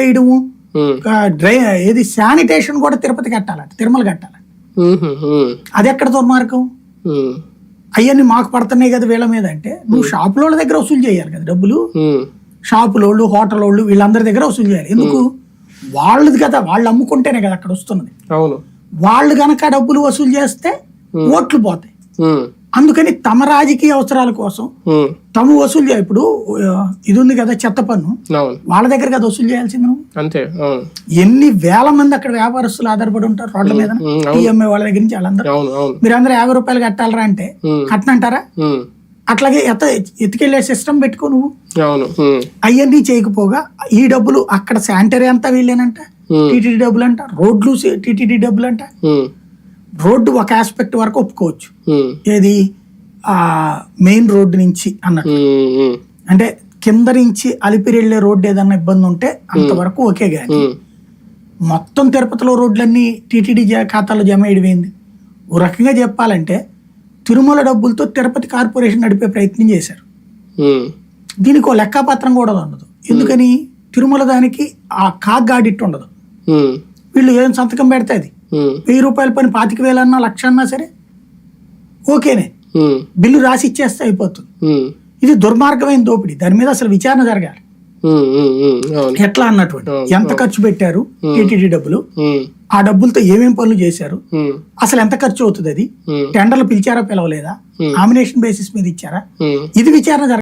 వేయడము డ్రై ఏది శానిటేషన్ కూడా తిరుపతి కట్టాలంట తిరుమల కట్టాలంట. అది ఎక్కడ దుర్మార్గం అవన్నీ మాకు పడుతున్నాయి కదా వీళ్ళ మీద అంటే నువ్వు షాపుల వాళ్ళ దగ్గర వసూలు చేయాలి కదా డబ్బులు. ఉమ్, షాపుల వాళ్ళు హోటల్ వాళ్ళు వీళ్ళందరి దగ్గర వసూలు చేయాలి. ఎందుకు? వాళ్ళది కదా వాళ్ళు అమ్ముకుంటేనే కదా అక్కడ వస్తున్నది. వాళ్ళు గనక డబ్బులు వసూలు చేస్తే ఓట్లు పోతాయి. అందుకని తమ రాజకీయ అవసరాల కోసం తమ వసూలు చేయ ఇప్పుడు ఇది ఉంది కదా చెత్త పన్ను. వాళ్ళ దగ్గర కదా వసూలు చేయాల్సింది అంతే ఎన్ని వేల మంది అక్కడ వ్యాపారస్తులు ఆధారపడి ఉంటారు రోడ్ల మీద? టీఎంఏ వాళ్ళ దగ్గర నుంచి వాళ్ళందరూ. అవును మీరందరూ యాభై రూపాయలు కట్టాలరా అంటే? కట్టనంటారా? అట్లాగే ఎత్త ఎత్తుకెళ్ళే సిస్టమ్ పెట్టుకో నువ్వు. అవన్నీ చేయకపోగా ఈ డబ్బులు అక్కడ శానిటరీ అంతా వీళ్ళేనంట? టీటీడీ డబ్బులు అంట రోడ్లు టీటీడీ డబ్బులు అంట రోడ్డు ఒక ఆస్పెక్ట్ వరకు ఒప్పుకోవచ్చు. ఏది? ఆ మెయిన్ రోడ్డు నుంచి అన్నట్టు. అంటే కింద నుంచి అలిపిరి వెళ్ళే రోడ్డు ఏదన్నా ఇబ్బంది ఉంటే అంతవరకు ఓకే కానీ మొత్తం తిరుపతిలో రోడ్లన్నీ టీటీడీ ఖాతాలో జమ వేయడమైంది ఓ రకంగా చెప్పాలంటే తిరుమల డబ్బులతో తిరుపతి కార్పొరేషన్ నడిపే ప్రయత్నం చేశారు. దీనికి ఓ లెక్కాపత్రం కూడా ఉండదు. ఎందుకని? తిరుమల దానికి ఆ కాగ్ ఆడిట్ ఉండదు వీళ్ళు ఏం సంతకం పెడితే అది వెయ్యి రూపాయల పని పాతిక వేలన్నా లక్ష అన్నా సరే ఓకేనే. బిల్లు రాసి ఇచ్చేస్తే అయిపోతుంది. ఇది దుర్మార్గమైన దోపిడీ. దాని మీద అసలు విచారణ జరగాలి. ఎట్లా అన్నటువంటి? ఎంత ఖర్చు పెట్టారు? టీటీడీ డబ్బులు. ఆ డబ్బులతో ఏమేం పనులు చేశారు? అసలు ఎంత ఖర్చు అవుతుంది అది? టెండర్లు పిలిచారా పిలవలేదా. నామినేషన్ బేసిస్ మీద ఇచ్చారా. ఇది విచారణ